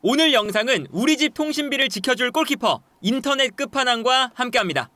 오늘 영상은 우리 집 통신비를 지켜줄 골키퍼 인터넷 끝판왕과 함께합니다.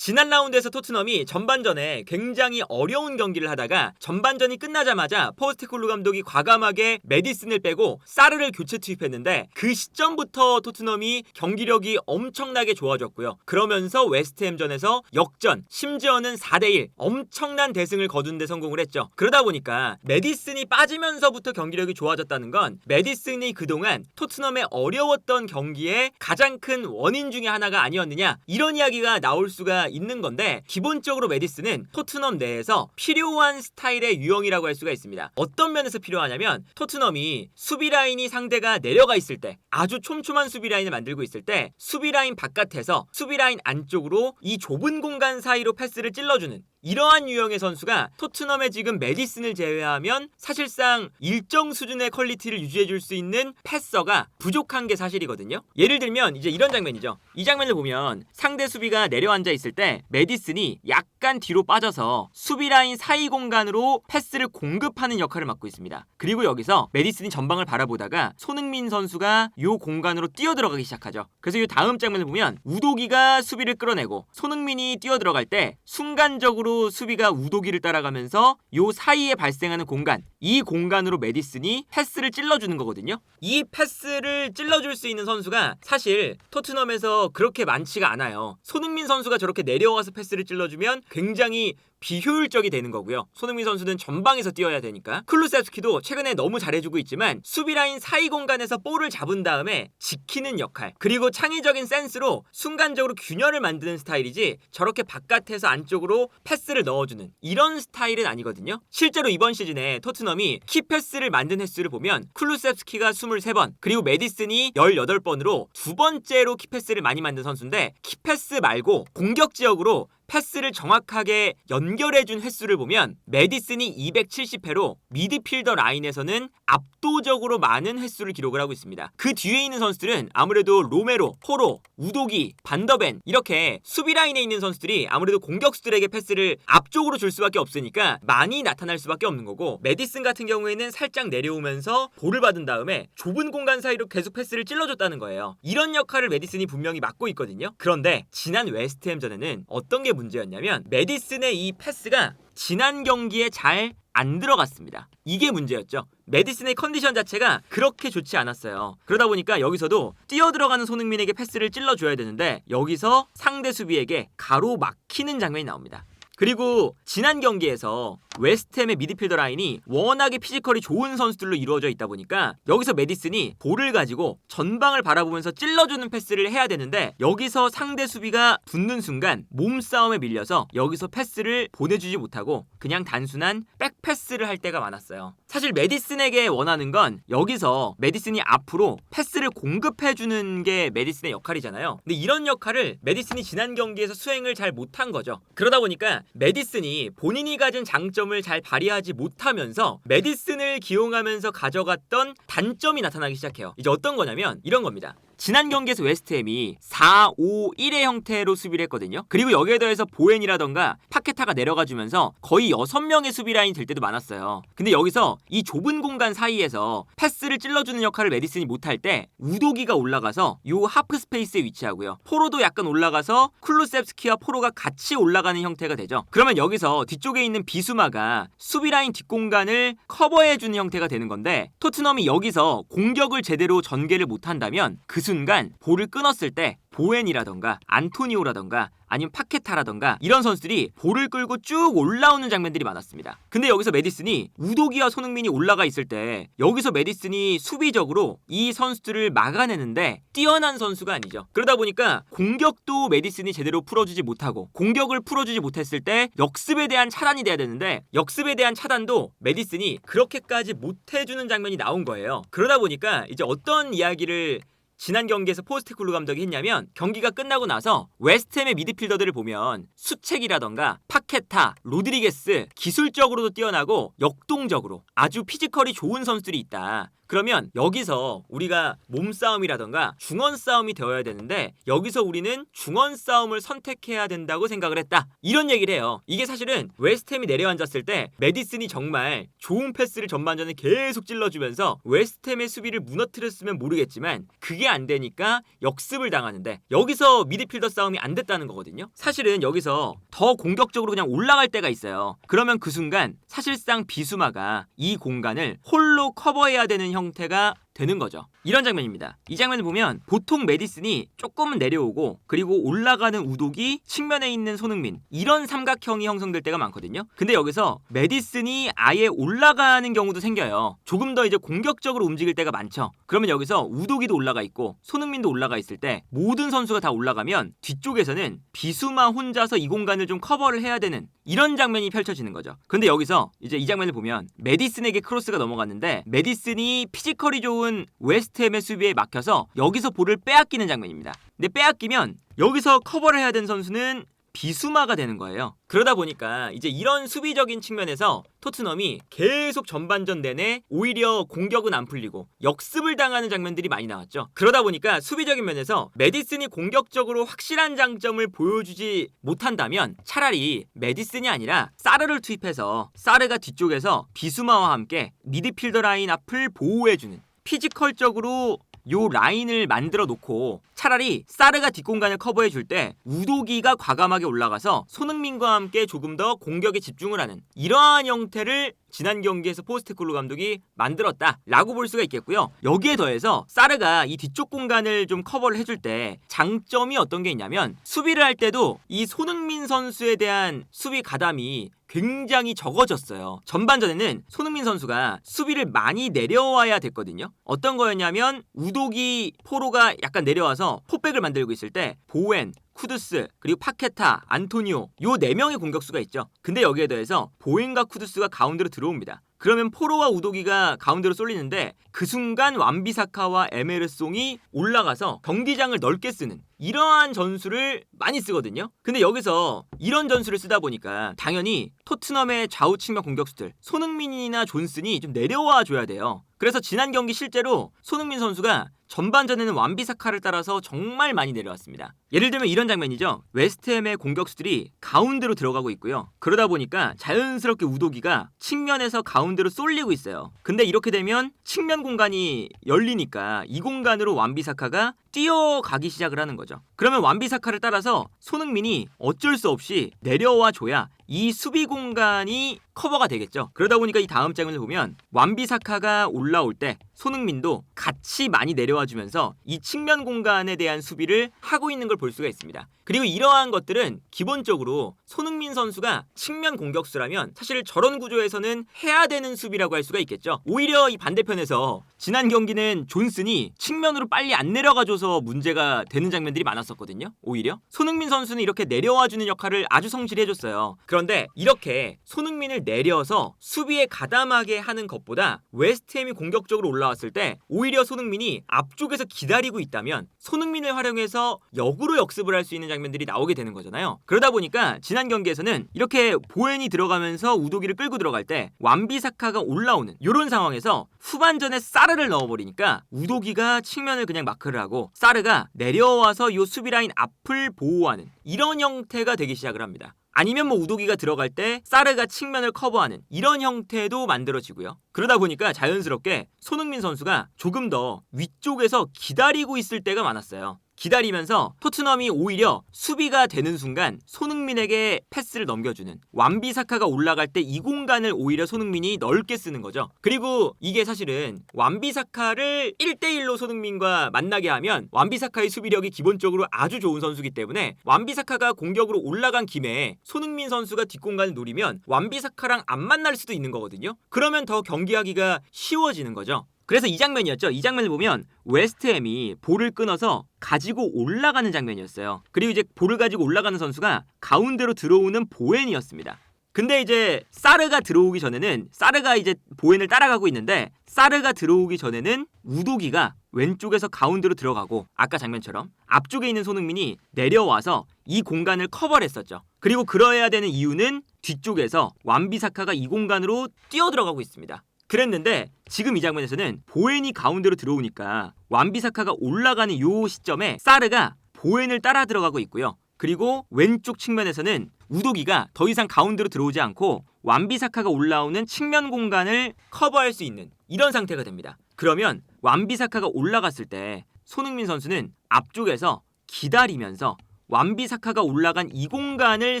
지난 라운드에서 토트넘이 전반전에 굉장히 어려운 경기를 하다가 전반전이 끝나자마자 포스테콜루 감독이 과감하게 메디슨을 빼고 사르를 교체 투입했는데 그 시점부터 토트넘이 경기력이 엄청나게 좋아졌고요. 그러면서 웨스트햄전에서 역전, 심지어는 4대1 엄청난 대승을 거둔 데 성공을 했죠. 그러다 보니까 메디슨이 빠지면서부터 경기력이 좋아졌다는 건 메디슨이 그동안 토트넘의 어려웠던 경기에 가장 큰 원인 중에 하나가 아니었느냐 이런 이야기가 나올 수가 있는 건데 기본적으로 메디슨은 토트넘 내에서 필요한 스타일의 유형이라고 할 수가 있습니다. 어떤 면에서 필요하냐면 토트넘이 수비 라인이 상대가 내려가 있을 때 아주 촘촘한 수비 라인을 만들고 있을 때 수비 라인 바깥에서 수비 라인 안쪽으로 이 좁은 공간 사이로 패스를 찔러주는 이러한 유형의 선수가 토트넘의 지금 메디슨을 제외하면 사실상 일정 수준의 퀄리티를 유지해줄 수 있는 패서가 부족한 게 사실이거든요. 예를 들면 이제 이런 장면이죠. 이 장면을 보면 상대 수비가 내려앉아 있을 때 메디슨이 약간 뒤로 빠져서 수비 라인 사이 공간으로 패스를 공급하는 역할을 맡고 있습니다. 그리고 여기서 메디슨이 전방을 바라보다가 손흥민 선수가 이 공간으로 뛰어 들어가기 시작하죠. 그래서 이 다음 장면을 보면 우도기가 수비를 끌어내고 손흥민이 뛰어 들어갈 때 순간적으로 수비가 우도기를 따라가면서 요 사이에 발생하는 공간 이 공간으로 메디슨이 패스를 찔러주는 거거든요. 이 패스를 찔러줄 수 있는 선수가 사실 토트넘에서 그렇게 많지가 않아요. 손흥민 선수가 저렇게 내려와서 패스를 찔러주면 굉장히 비효율적이 되는 거고요. 손흥민 선수는 전방에서 뛰어야 되니까. 클루세스키도 최근에 너무 잘해주고 있지만 수비 라인 사이 공간에서 볼을 잡은 다음에 지키는 역할 그리고 창의적인 센스로 순간적으로 균열을 만드는 스타일이지 저렇게 바깥에서 안쪽으로 패스를 넣어주는 이런 스타일은 아니거든요. 실제로 이번 시즌에 토트넘이 키 패스를 만든 횟수를 보면 클루세스키가 23번 그리고 메디슨이 18번으로 두 번째로 키 패스를 많이 만든 선수인데 키 패스 말고 공격 지역으로 패스를 정확하게 연결해준 횟수를 보면 메디슨이 270회로 미드필더 라인에서는 압도적으로 많은 횟수를 기록을 하고 있습니다. 그 뒤에 있는 선수들은 아무래도 로메로, 포로, 우도기, 반더벤 이렇게 수비 라인에 있는 선수들이 아무래도 공격수들에게 패스를 앞쪽으로 줄 수밖에 없으니까 많이 나타날 수밖에 없는 거고 메디슨 같은 경우에는 살짝 내려오면서 볼을 받은 다음에 좁은 공간 사이로 계속 패스를 찔러줬다는 거예요. 이런 역할을 메디슨이 분명히 맡고 있거든요. 그런데 지난 웨스트햄전에는 어떤 게 문제였냐면 메디슨의 이 패스가 지난 경기에 잘 안 들어갔습니다. 이게 문제였죠. 메디슨의 컨디션 자체가 그렇게 좋지 않았어요. 그러다 보니까 여기서도 뛰어 들어가는 손흥민에게 패스를 찔러줘야 되는데 여기서 상대 수비에게 가로 막히는 장면이 나옵니다. 그리고 지난 경기에서 웨스트햄의 미드필더 라인이 워낙에 피지컬이 좋은 선수들로 이루어져 있다 보니까 여기서 메디슨이 볼을 가지고 전방을 바라보면서 찔러주는 패스를 해야 되는데 여기서 상대 수비가 붙는 순간 몸싸움에 밀려서 여기서 패스를 보내주지 못하고 그냥 단순한 백패스를 할 때가 많았어요. 사실 메디슨에게 원하는 건 여기서 메디슨이 앞으로 패스를 공급해주는 게 메디슨의 역할이잖아요. 근데 이런 역할을 메디슨이 지난 경기에서 수행을 잘 못한 거죠. 그러다 보니까 메디슨이 본인이 가진 장점을 잘 발휘하지 못하면서 메디슨을 기용하면서 가져갔던 단점이 나타나기 시작해요. 이제 어떤 거냐면 이런 겁니다. 지난 경기에서 웨스트햄이 4, 5, 1의 형태로 수비를 했거든요. 그리고 여기에 더해서 보엔이라던가 파케타가 내려가 주면서 거의 6명의 수비 라인이 될 때도 많았어요. 근데 여기서 이 좁은 공간 사이에서 패스를 찔러주는 역할을 메디슨이 못할 때 우도기가 올라가서 요 하프 스페이스에 위치하고요. 포로도 약간 올라가서 쿨루셉스키와 포로가 같이 올라가는 형태가 되죠. 그러면 여기서 뒤쪽에 있는 비수마가 수비 라인 뒷공간을 커버해 주는 형태가 되는 건데 토트넘이 여기서 공격을 제대로 전개를 못 한다면 그 순간 볼을 끊었을 때 보엔이라던가 안토니오라던가 아니면 파케타라던가 이런 선수들이 볼을 끌고 쭉 올라오는 장면들이 많았습니다. 근데 여기서 메디슨이 우도기와 손흥민이 올라가 있을 때 여기서 메디슨이 수비적으로 이 선수들을 막아내는데 뛰어난 선수가 아니죠. 그러다 보니까 공격도 메디슨이 제대로 풀어주지 못하고 공격을 풀어주지 못했을 때 역습에 대한 차단이 돼야 되는데 역습에 대한 차단도 메디슨이 그렇게까지 못해주는 장면이 나온 거예요. 그러다 보니까 이제 어떤 이야기를 지난 경기에서 포스테쿨루 감독이 했냐면 경기가 끝나고 나서 웨스트햄의 미드필더들을 보면 수책이라던가 파케타, 로드리게스 기술적으로도 뛰어나고 역동적으로 아주 피지컬이 좋은 선수들이 있다. 그러면 여기서 우리가 몸싸움이라던가 중원 싸움이 되어야 되는데 여기서 우리는 중원 싸움을 선택해야 된다고 생각을 했다. 이런 얘기를 해요. 이게 사실은 웨스트햄이 내려앉았을 때 메디슨이 정말 좋은 패스를 전반전에 계속 찔러주면서 웨스트햄의 수비를 무너뜨렸으면 모르겠지만 그게 안 되니까 역습을 당하는데 여기서 미드필더 싸움이 안 됐다는 거거든요. 사실은 여기서 더 공격적으로 그냥 올라갈 때가 있어요. 그러면 그 순간 사실상 비수마가 이 공간을 홀로 커버해야 되는 형태가 되는 거죠. 이런 장면입니다. 이 장면을 보면 보통 메디슨이 조금은 내려오고 그리고 올라가는 우독이 측면에 있는 손흥민 이런 삼각형이 형성될 때가 많거든요. 근데 여기서 메디슨이 아예 올라가는 경우도 생겨요. 조금 더 이제 공격적으로 움직일 때가 많죠. 그러면 여기서 우독이도 올라가 있고 손흥민도 올라가 있을 때 모든 선수가 다 올라가면 뒤쪽에서는 비수마 혼자서 이 공간을 좀 커버를 해야 되는 이런 장면이 펼쳐지는 거죠. 근데 여기서 이제 이 장면을 보면 메디슨에게 크로스가 넘어갔는데 메디슨이 피지컬이 좋은 웨스트햄의 수비에 막혀서 여기서 볼을 빼앗기는 장면입니다. 근데 빼앗기면 여기서 커버를 해야 되는 선수는 비수마가 되는 거예요. 그러다 보니까 이제 이런 수비적인 측면에서 토트넘이 계속 전반전 내내 오히려 공격은 안 풀리고 역습을 당하는 장면들이 많이 나왔죠. 그러다 보니까 수비적인 면에서 메디슨이 공격적으로 확실한 장점을 보여주지 못한다면 차라리 메디슨이 아니라 사르를 투입해서 사르가 뒤쪽에서 비수마와 함께 미드필더 라인 앞을 보호해주는 피지컬적으로 요 라인을 만들어 놓고 차라리 사르가 뒷공간을 커버해 줄 때 우도기가 과감하게 올라가서 손흥민과 함께 조금 더 공격에 집중을 하는 이러한 형태를 지난 경기에서 포스테콜로 감독이 만들었다라고 볼 수가 있겠고요. 여기에 더해서 사르가 이 뒤쪽 공간을 좀 커버를 해줄 때 장점이 어떤 게 있냐면 수비를 할 때도 이 손흥민 선수에 대한 수비 가담이 굉장히 적어졌어요. 전반전에는 손흥민 선수가 수비를 많이 내려와야 됐거든요. 어떤 거였냐면 우도기 포로가 약간 내려와서 포백을 만들고 있을 때 보웬, 쿠두스 그리고 파케타, 안토니오 요 네 명의 공격수가 있죠. 근데 여기에 더해서 보웬과 쿠두스가 가운데로 들어옵니다. 그러면 포로와 우도기가 가운데로 쏠리는데 그 순간 완비사카와 에메르송이 올라가서 경기장을 넓게 쓰는 이러한 전술을 많이 쓰거든요. 근데 여기서 이런 전술을 쓰다 보니까 당연히 토트넘의 좌우 측면 공격수들 손흥민이나 존슨이 좀 내려와 줘야 돼요. 그래서 지난 경기 실제로 손흥민 선수가 전반전에는 완비사카를 따라서 정말 많이 내려왔습니다. 예를 들면 이런 장면이죠. 웨스트햄의 공격수들이 가운데로 들어가고 있고요. 그러다 보니까 자연스럽게 우도기가 측면에서 가운데로 쏠리고 있어요. 근데 이렇게 되면 측면 공간이 열리니까 이 공간으로 완비사카가 뛰어가기 시작을 하는 거죠. 그러면 완비사카를 따라서 손흥민이 어쩔 수 없이 내려와 줘야 이 수비 공간이 커버가 되겠죠. 그러다 보니까 이 다음 장면을 보면 완비사카가 올라올 때 손흥민도 같이 많이 내려와 주면서 이 측면 공간에 대한 수비를 하고 있는 걸 볼 수가 있습니다. 그리고 이러한 것들은 기본적으로 손흥민 선수가 측면 공격수라면 사실 저런 구조에서는 해야 되는 수비라고 할 수가 있겠죠. 오히려 이 반대편에서 지난 경기는 존슨이 측면으로 빨리 안 내려가줘서 문제가 되는 장면들이 많았었거든요. 오히려 손흥민 선수는 이렇게 내려와 주는 역할을 아주 성실히 해줬어요. 데 이렇게 손흥민을 내려서 수비에 가담하게 하는 것보다 웨스트햄이 공격적으로 올라왔을 때 오히려 손흥민이 앞쪽에서 기다리고 있다면 손흥민을 활용해서 역으로 역습을 할 수 있는 장면들이 나오게 되는 거잖아요. 그러다 보니까 지난 경기에서는 이렇게 보엔이 들어가면서 우도기를 끌고 들어갈 때 완비사카가 올라오는 이런 상황에서 후반전에 사르를 넣어버리니까 우도기가 측면을 그냥 마크를 하고 사르가 내려와서 이 수비 라인 앞을 보호하는 이런 형태가 되기 시작을 합니다. 아니면 뭐 우도기가 들어갈 때 사르가 측면을 커버하는 이런 형태도 만들어지고요. 그러다 보니까 자연스럽게 손흥민 선수가 조금 더 위쪽에서 기다리고 있을 때가 많았어요. 기다리면서 토트넘이 오히려 수비가 되는 순간 손흥민에게 패스를 넘겨주는 완비사카가 올라갈 때 이 공간을 오히려 손흥민이 넓게 쓰는 거죠. 그리고 이게 사실은 완비사카를 1대1로 손흥민과 만나게 하면 완비사카의 수비력이 기본적으로 아주 좋은 선수기 때문에 완비사카가 공격으로 올라간 김에 손흥민 선수가 뒷공간을 노리면 완비사카랑 안 만날 수도 있는 거거든요. 그러면 더 경기하기가 쉬워지는 거죠. 그래서 이 장면이었죠. 이 장면을 보면 웨스트햄이 볼을 끊어서 가지고 올라가는 장면이었어요. 그리고 이제 볼을 가지고 올라가는 선수가 가운데로 들어오는 보엔이었습니다. 근데 이제 사르가 들어오기 전에는 사르가 이제 보엔을 따라가고 있는데 사르가 들어오기 전에는 우도기가 왼쪽에서 가운데로 들어가고 아까 장면처럼 앞쪽에 있는 손흥민이 내려와서 이 공간을 커버를 했었죠. 그리고 그러해야 되는 이유는 뒤쪽에서 완비사카가 이 공간으로 뛰어 들어가고 있습니다. 그랬는데 지금 이 장면에서는 보엔이 가운데로 들어오니까 완비사카가 올라가는 요 시점에 사르가 보엔을 따라 들어가고 있고요. 그리고 왼쪽 측면에서는 우도기가 더 이상 가운데로 들어오지 않고 완비사카가 올라오는 측면 공간을 커버할 수 있는 이런 상태가 됩니다. 그러면 완비사카가 올라갔을 때 손흥민 선수는 앞쪽에서 기다리면서 완비사카가 올라간 이 공간을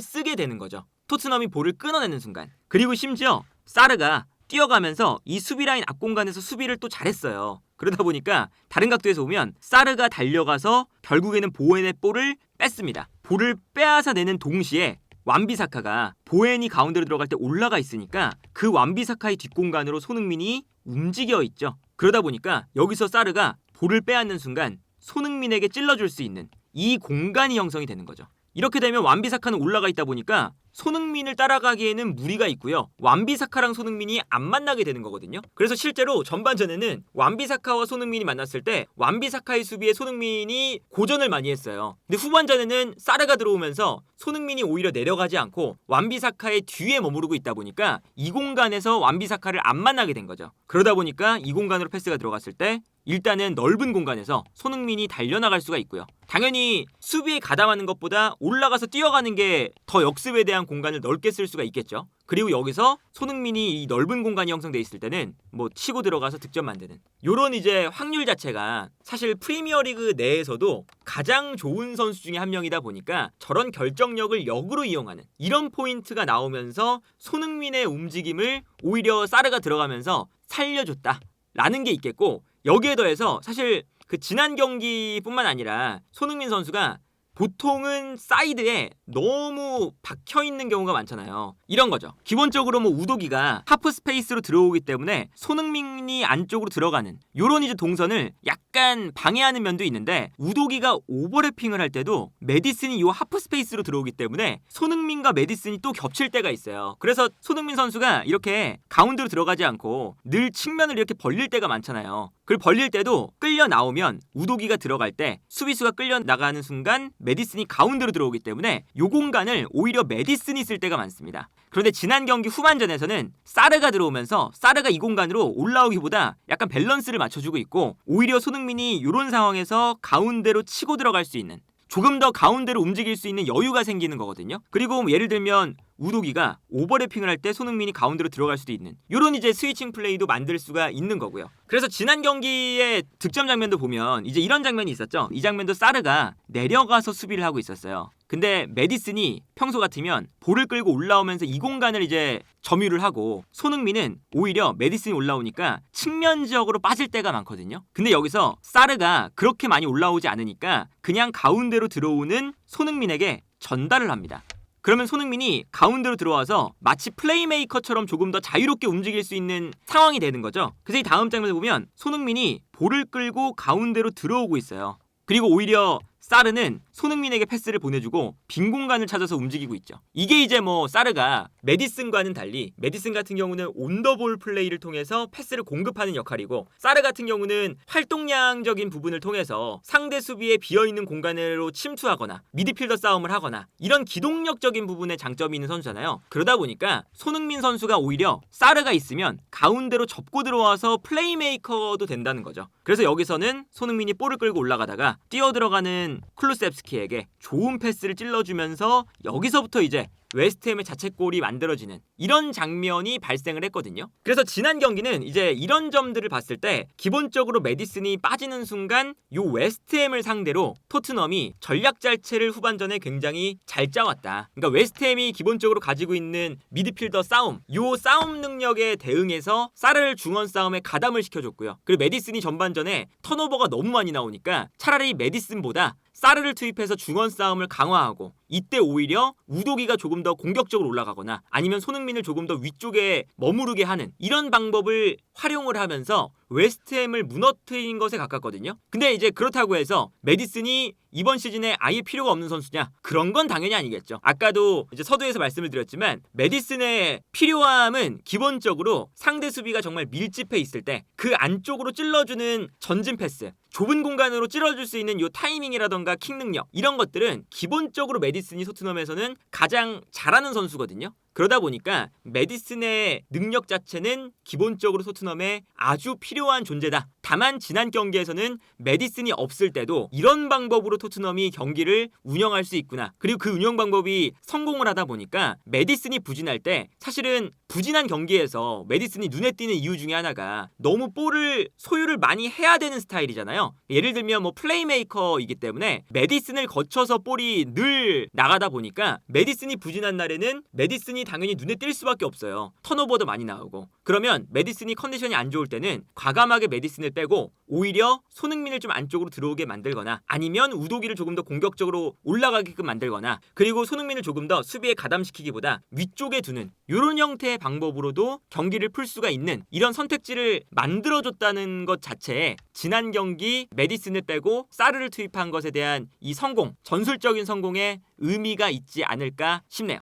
쓰게 되는 거죠. 토트넘이 볼을 끊어내는 순간. 그리고 심지어 사르가 뛰어가면서 이 수비 라인 앞 공간에서 수비를 또 잘했어요. 그러다 보니까 다른 각도에서 보면 사르가 달려가서 결국에는 보엔의 볼을 뺐습니다. 볼을 빼앗아 내는 동시에 완비사카가 보엔이 가운데로 들어갈 때 올라가 있으니까 그 완비사카의 뒷공간으로 손흥민이 움직여 있죠. 그러다 보니까 여기서 사르가 볼을 빼앗는 순간 손흥민에게 찔러줄 수 있는 이 공간이 형성이 되는 거죠. 이렇게 되면 완비사카는 올라가 있다 보니까 손흥민을 따라가기에는 무리가 있고요. 완비사카랑 손흥민이 안 만나게 되는 거거든요. 그래서 실제로 전반전에는 완비사카와 손흥민이 만났을 때 완비사카의 수비에 손흥민이 고전을 많이 했어요. 근데 후반전에는 사르가 들어오면서 손흥민이 오히려 내려가지 않고 완비사카의 뒤에 머무르고 있다 보니까 이 공간에서 완비사카를 안 만나게 된 거죠. 그러다 보니까 이 공간으로 패스가 들어갔을 때 일단은 넓은 공간에서 손흥민이 달려나갈 수가 있고요. 당연히 수비에 가담하는 것보다 올라가서 뛰어가는 게 더 역습에 대한 공간을 넓게 쓸 수가 있겠죠. 그리고 여기서 손흥민이 이 넓은 공간이 형성돼 있을 때는 뭐 치고 들어가서 득점 만드는 요런 이제 확률 자체가 사실 프리미어리그 내에서도 가장 좋은 선수 중에 한 명이다 보니까 저런 결정력을 역으로 이용하는 이런 포인트가 나오면서 손흥민의 움직임을 오히려 사르가 들어가면서 살려줬다 라는 게 있겠고 여기에 더해서 사실 그 지난 경기뿐만 아니라 손흥민 선수가 보통은 사이드에 너무 박혀 있는 경우가 많잖아요. 이런 거죠. 기본적으로 뭐 우도기가 하프 스페이스로 들어오기 때문에 손흥민이 안쪽으로 들어가는 요런 이제 동선을 약간 방해하는 면도 있는데 우도기가 오버래핑을 할 때도 메디슨이 요 하프 스페이스로 들어오기 때문에 손흥민과 메디슨이 또 겹칠 때가 있어요. 그래서 손흥민 선수가 이렇게 가운데로 들어가지 않고 늘 측면을 이렇게 벌릴 때가 많잖아요. 그걸 벌릴 때도 끌려 나오면 우도기가 들어갈 때 수비수가 끌려 나가는 순간 메디슨이 가운데로 들어오기 때문에 요 공간을 오히려 메디슨이 쓸 때가 많습니다. 그런데 지난 경기 후반전에서는 사르가 들어오면서 사르가 이 공간으로 올라오기보다 약간 밸런스를 맞춰주고 있고 오히려 손흥민이 이런 상황에서 가운데로 치고 들어갈 수 있는 조금 더 가운데로 움직일 수 있는 여유가 생기는 거거든요. 그리고 뭐 예를 들면 우도기가 오버래핑을 할 때 손흥민이 가운데로 들어갈 수도 있는 이런 이제 스위칭 플레이도 만들 수가 있는 거고요. 그래서 지난 경기의 득점 장면도 보면 이제 이런 장면이 있었죠. 이 장면도 사르가 내려가서 수비를 하고 있었어요. 근데 메디슨이 평소 같으면 볼을 끌고 올라오면서 이 공간을 이제 점유를 하고 손흥민은 오히려 메디슨이 올라오니까 측면 지역으로 빠질 때가 많거든요. 근데 여기서 사르가 그렇게 많이 올라오지 않으니까 그냥 가운데로 들어오는 손흥민에게 전달을 합니다. 그러면 손흥민이 가운데로 들어와서 마치 플레이메이커처럼 조금 더 자유롭게 움직일 수 있는 상황이 되는 거죠. 그래서 이 다음 장면을 보면 손흥민이 볼을 끌고 가운데로 들어오고 있어요. 그리고 오히려 사르는 손흥민에게 패스를 보내주고 빈 공간을 찾아서 움직이고 있죠. 이게 이제 뭐 사르가 메디슨과는 달리 메디슨 같은 경우는 온더볼 플레이를 통해서 패스를 공급하는 역할이고 사르 같은 경우는 활동량적인 부분을 통해서 상대 수비에 비어 있는 공간으로 침투하거나 미드필더 싸움을 하거나 이런 기동력적인 부분에 장점이 있는 선수잖아요. 그러다 보니까 손흥민 선수가 오히려 사르가 있으면 가운데로 접고 들어와서 플레이메이커도 된다는 거죠. 그래서 여기서는 손흥민이 볼을 끌고 올라가다가 뛰어 들어가는 클루셉스키 에게 좋은 패스를 찔러주면서 여기서부터 이제 웨스트햄의 자책골이 만들어지는 이런 장면이 발생을 했거든요. 그래서 지난 경기는 이제 이런 점들을 봤을 때 기본적으로 메디슨이 빠지는 순간 요 웨스트햄을 상대로 토트넘이 전략 잘체를 후반전에 굉장히 잘 짜왔다. 그러니까 웨스트햄이 기본적으로 가지고 있는 미드필더 싸움, 요 싸움 능력에 대응해서 사르를 중원 싸움에 가담을 시켜줬고요. 그리고 메디슨이 전반전에 턴오버가 너무 많이 나오니까 차라리 메디슨보다 사르를 투입해서 중원 싸움을 강화하고 이때 오히려 우도기가 조금 더 공격적으로 올라가거나 아니면 손흥민을 조금 더 위쪽에 머무르게 하는 이런 방법을 활용을 하면서 웨스트햄을 무너뜨린 것에 가깝거든요. 근데 이제 그렇다고 해서 메디슨이 이번 시즌에 아예 필요가 없는 선수냐? 그런 건 당연히 아니겠죠. 아까도 이제 서두에서 말씀을 드렸지만 메디슨의 필요함은 기본적으로 상대 수비가 정말 밀집해 있을 때 그 안쪽으로 찔러주는 전진 패스, 좁은 공간으로 찔러줄 수 있는 요 타이밍이라던가 킥 능력 이런 것들은 기본적으로 메디 슨이 토트넘에서는 가장 잘하는 선수거든요. 그러다 보니까 메디슨의 능력 자체는 기본적으로 토트넘에 아주 필요한 존재다. 다만 지난 경기에서는 메디슨이 없을 때도 이런 방법으로 토트넘이 경기를 운영할 수 있구나. 그리고 그 운영 방법이 성공을 하다 보니까 메디슨이 부진할 때 사실은 부진한 경기에서 메디슨이 눈에 띄는 이유 중에 하나가 너무 볼을 소유를 많이 해야 되는 스타일이잖아요. 예를 들면 뭐 플레이메이커이기 때문에 메디슨을 거쳐서 볼이 늘 나가다 보니까 메디슨이 부진한 날에는 메디슨이 당연히 눈에 띌 수밖에 없어요. 턴오버도 많이 나오고. 그러면 메디슨이 컨디션이 안 좋을 때는 과감하게 메디슨을 빼고 오히려 손흥민을 좀 안쪽으로 들어오게 만들거나 아니면 우도기를 조금 더 공격적으로 올라가게끔 만들거나 그리고 손흥민을 조금 더 수비에 가담시키기보다 위쪽에 두는 이런 형태의 방법으로도 경기를 풀 수가 있는 이런 선택지를 만들어줬다는 것 자체에 지난 경기 메디슨을 빼고 사르를 투입한 것에 대한 이 성공 전술적인 성공에 의미가 있지 않을까 싶네요.